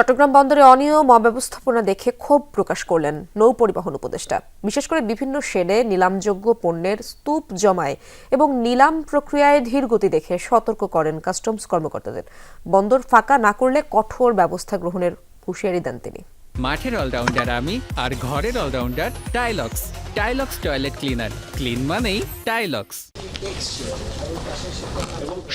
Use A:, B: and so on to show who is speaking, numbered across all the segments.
A: চট্টগ্রাম বন্দরে অনিয়ম, অব্যবস্থাপনা দেখে ক্ষোভ প্রকাশ করলেন নৌ পরিবহন উপদেষ্টা। বিশেষ করে বিভিন্ন শেডে নিলামযোগ্য পণ্যের স্তূপ জমায় এবং নিলাম প্রক্রিয়ায় ধীরগতি দেখে সতর্ক করেন কাস্টমস কর্মকর্তাদের। বন্দর ফাঁকা না করলে কঠোর ব্যবস্থা গ্রহণের হুঁশিয়ারি দেন তিনি।
B: মাঠের অলরাউন্ডার আমি আর ঘরের allrounder Tilex. Tilex toilet cleaner. Clean মানেই টাইলক্স।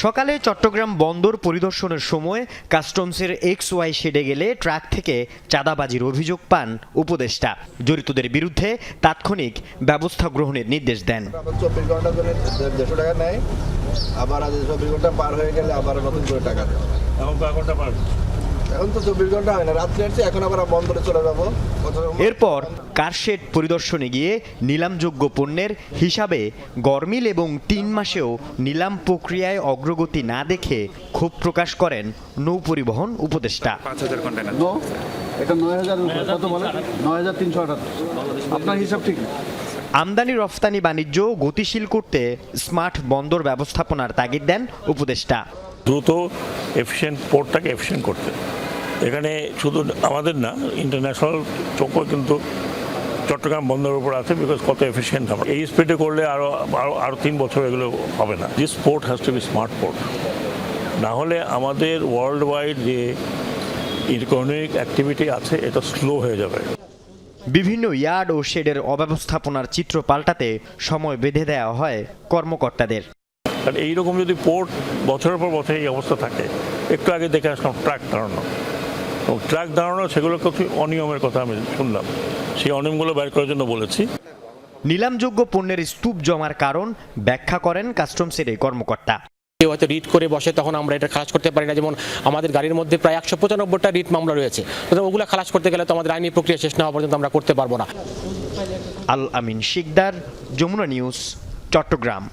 C: সকালে চট্টগ্রাম বন্দর পরিদর্শনের সময় কাস্টমসের এক্স ওয়াই শেডে গেলে ট্রাক থেকে চাঁদাবাজির অভিযোগ পান উপদেষ্টা। জড়িতদের বিরুদ্ধে তাৎক্ষণিক ব্যবস্থা গ্রহণের নির্দেশ দেন।
D: আবার চব্বিশ ঘণ্টা ধরে দেড়শো টাকা নেয়। আবার আজ চব্বিশ ঘণ্টা পার হয়ে গেলে আবার নতুন করে টাকা দেয়।
E: এখন কয় ঘণ্টা পার?
D: এখন তো চব্বিশ ঘণ্টা হয় না রাত্রে আসছে এখন আবার বন্দরে চলে যাব।
C: এরপর কারশেড পরিদর্শনে গিয়ে নিলামযোগ্য পণ্যের হিসাবে গরমিল এবং তিন মাসেও নিলাম প্রক্রিয়ায় অগ্রগতি না দেখে ক্ষোভ প্রকাশ করেন নৌ পরিবহন উপদেষ্টা।
E: পাঁচ হাজার কন্টেনার
F: এটা নয় হাজার কত বলে? নয় হাজার তিনশো আটাত্তর। আপনার হিসাব ঠিক
C: আমদানি রফতানি বাণিজ্য গতিশীল করতে স্মার্ট বন্দর ব্যবস্থাপনার তাগিদ দেন উপদেষ্টা।
E: দ্রুত এফিসিয়েন্ট পোর্টটাকে এফিসিয়েন্ট করতে। এখানে শুধু আমাদের না ইন্টারন্যাশনাল চোখও কিন্তু চট্টগ্রাম বন্দরের উপর আছে বিকজ কত এফিসিয়েন্ট আমরা। এই স্পিডে করলে আরও আরও আরও তিন বছর এগুলো হবে না। This port has to be smart port না হলে আমাদের ওয়ার্ল্ড ওয়াইড যে ইকোনমিক অ্যাক্টিভিটি আছে এটা স্লো হয়ে যাবে।
C: বিভিন্ন ইয়ার্ড ও শেডের অব্যবস্থাপনার চিত্র পাল্টাতে সময় বেঁধে দেওয়া হয় কর্মকর্তাদের।
E: আর এইরকম যদি পোর্ট বছরের পর বছর এই অবস্থা থাকে একটু আগে দেখে আসলাম ট্রাক দাঁড়ানো এবং ট্রাক দাঁড়ানো সেগুলো কিছু অনিয়মের কথা আমি শুনলাম। সেই অনিয়মগুলো বের করার জন্য বলেছি।
C: নিলামযোগ্য পণ্যের স্তূপ জমার কারণ ব্যাখ্যা করেন কাস্টমসের এই কর্মকর্তা।
G: কেউ হয়তো রিট করে বসে তখন আমরা এটা খালাস করতে পারি না। যেমন আমাদের গাড়ির মধ্যে প্রায় একশো পঁচানব্বইটা রিট মামলা রয়েছে। ওগুলো খালাস করতে গেলে তো আমাদের আইনি প্রক্রিয়া শেষ না হওয়া পর্যন্ত আমরা করতে পারব না।
C: আল আমিন শিকদার যমুনা নিউজ চট্টগ্রাম।